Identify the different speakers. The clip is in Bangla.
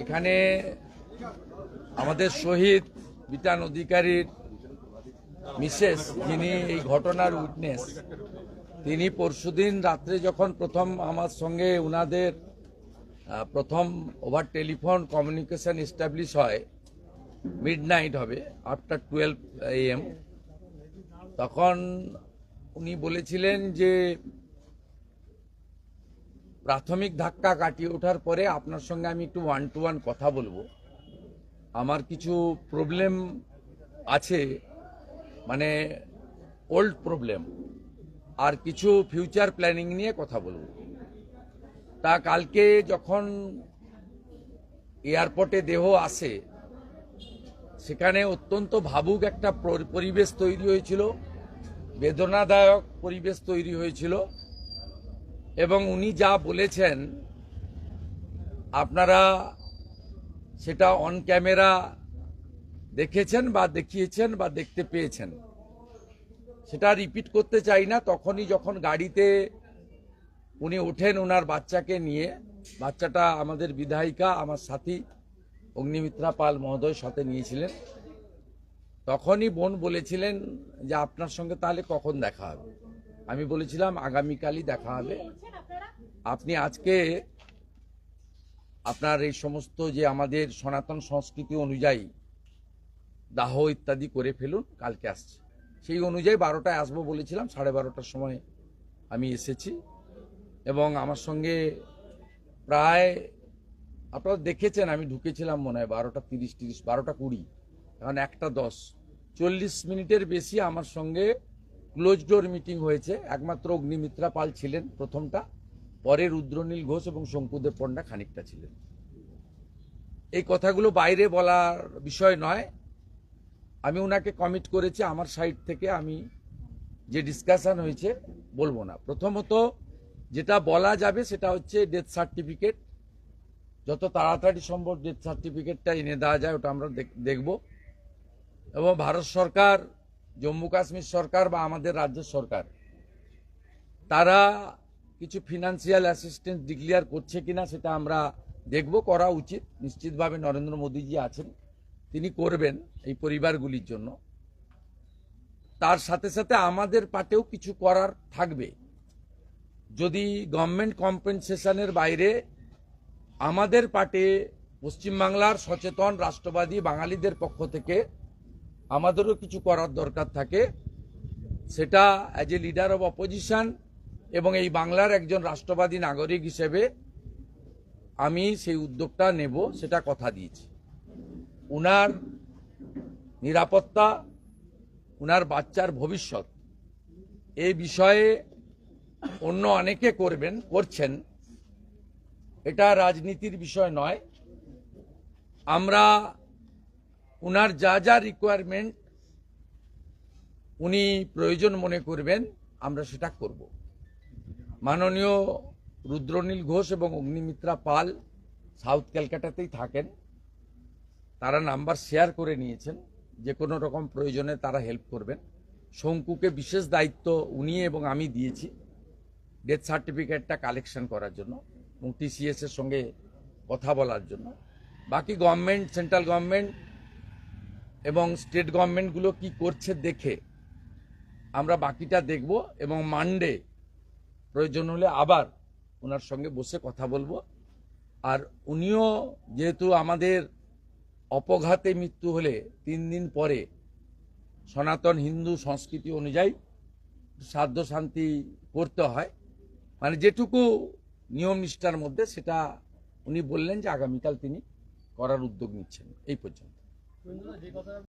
Speaker 1: এখানে আমাদের শহীদ বিটান অধিকারীর মিসেস, যিনি এই ঘটনার উইটনেস, তিনি পরশুদিন রাত্রে যখন প্রথম আমার সঙ্গে উনাদের প্রথম ওভার টেলিফোন কমিউনিকেশন এস্টাবলিশ হয় মিড নাইট হবে আফটার টুয়েলভ এম তখন উনি বলেছিলেন যে প্রাথমিক ধাক্কা কাটিয়ে ওঠার পরে আপনার সঙ্গে আমি একটু ওয়ান টু ওয়ান কথা বলব। আমার কিছু প্রবলেম আছে মানে ওল্ড প্রবলেম আর কিছু ফিউচার প্ল্যানিং নিয়ে কথা বলব। তা কালকে যখন এয়ারপোর্টে দেহ আসে, সেখানে অত্যন্ত ভাবুক একটা পর- পরিবেশ তৈরি হয়েছিল, বেদনাদায়ক পরিবেশ তৈরি হয়েছিল। এবং উনি যা বলেছেন, আপনারা সেটা অন ক্যামেরা দেখেছেন বা দেখিয়েছেন বা দেখতে পেয়েছেন। সেটা রিপিট করতে চাই না, তখনই যখন গাড়িতে উনি ওঠেন ওনার বাচ্চাকে নিয়ে, বাচ্চাটা আমাদের বিধায়িকা, আমার সাথী অগ্নিমিত্রা পাল মহোদয় সাথে নিয়েছিলেন। তখনই বোন বলেছিলেন যে আপনার সঙ্গে তাহলে কখন দেখা হবে? আমি বলেছিলাম আগামীকালই দেখা হবে। আপনি আজকে আপনার এই সমস্ত যে আমাদের সনাতন সংস্কৃতি অনুযায়ী দাহ ইত্যাদি করে ফেলুন কালকে আসছে। সেই অনুযায়ী বারোটায় আসব বলেছিলাম সাড়ে বারোটার সময় আমি এসেছি। এবং আমার সঙ্গে প্রায় আপনারা দেখেছেন আমি ঢুকেছিলাম মনে হয় বারোটা তিরিশ তিরিশ বারোটা কুড়ি এখন একটা দশ। চল্লিশ মিনিটের বেশি আমার সঙ্গে ক্লোজ ডোর মিটিং হয়েছে। একমাত্র অগ্নিমিত্রা পাল ছিলেন প্রথমটা। পরে রুদ্রনীল ঘোষ এবং শঙ্কুদেব পণ্ডা খানিকটা ছিলেন। এই কথাগুলো বাইরে বলার বিষয় নয়। আমি ওনাকে কমিট করেছি, আমার সাইড থেকে আমি যে ডিসকাশন হয়েছে বলব না। প্রথমত যেটা বলা যাবে সেটা হচ্ছে ডেথ সার্টিফিকেট যত তাড়াতাড়ি সম্ভব ডেথ সার্টিফিকেটটা এনে দেওয়া যায়, ওটা আমরা দেখ- দেখব। এবং ভারত সরকার জম্মু কাশ্মীর সরকার বা আমাদের রাজ্য সরকার, তারা কিছু ফিনান্সিয়াল অ্যাসিস্ট্যান্স ডিক্লেয়ার করছে কিনা সেটা আমরা দেখব, করা উচিত। নিশ্চিতভাবে নরেন্দ্র মোদীজি আছেন, তিনি করবেন এই পরিবারগুলির জন্য। তার সাথে সাথে আমাদের পাটেও কিছু করার থাকবে। যদি গভর্নমেন্ট কম্পেনসেশনের বাইরে আমাদের পাটে পশ্চিমবাংলার সচেতন রাষ্ট্রবাদী বাঙালিদের পক্ষ থেকে আমাদেরও কিছু করার দরকার থাকে। সেটা as a leader of opposition এবং এই বাংলার একজন রাষ্ট্রবাদী নাগরিক হিসেবে আমি সেই উদ্যোগটা নেব, সেটা কথা দিয়েছি। উনার নিরাপত্তা, উনার বাচ্চার ভবিষ্যৎ এই বিষয়ে অন্য অনেকে করবেন, করছেন। এটা রাজনীতির বিষয় নয়। আমরা উনার যা যা রিকোয়ারমেন্ট উনি প্রয়োজন মনে করবেন, আমরা সেটা করব। মাননীয় রুদ্রনীল ঘোষ এবং অগ্নিমিত্রা পাল সাউথ ক্যালকাটাতেই থাকেন। তারা নাম্বার শেয়ার করে নিয়েছেন, যে কোনো রকম প্রয়োজনে তারা হেল্প করবেন। শঙ্কুকে বিশেষ দায়িত্ব উনি এবং আমি দিয়েছি ডেথ সার্টিফিকেটটা কালেকশন করার জন্য, এবং টিসিএসের সঙ্গে কথা বলার জন্য। বাকি গভর্নমেন্ট সেন্ট্রাল গভর্নমেন্ট এবং স্টেট গভর্নমেন্টগুলো কি করছে দেখে আমরা বাকিটা দেখব এবং মানডে প্রয়োজন হলে আবার ওনার সঙ্গে বসে কথা বলব। আর উনিও যেহেতু আমাদের অপঘাতে মৃত্যু হলে তিন দিন পরে সনাতন হিন্দু সংস্কৃতি অনুযায়ী সাধ্য শান্তি করতে হয় মানে যেটুকু নিয়ম নিষ্ঠার মধ্যে সেটা উনি বললেন যে আগামীকাল তিনি করার উদ্যোগ নিচ্ছেন, এই পর্যন্ত। 准时的集合赛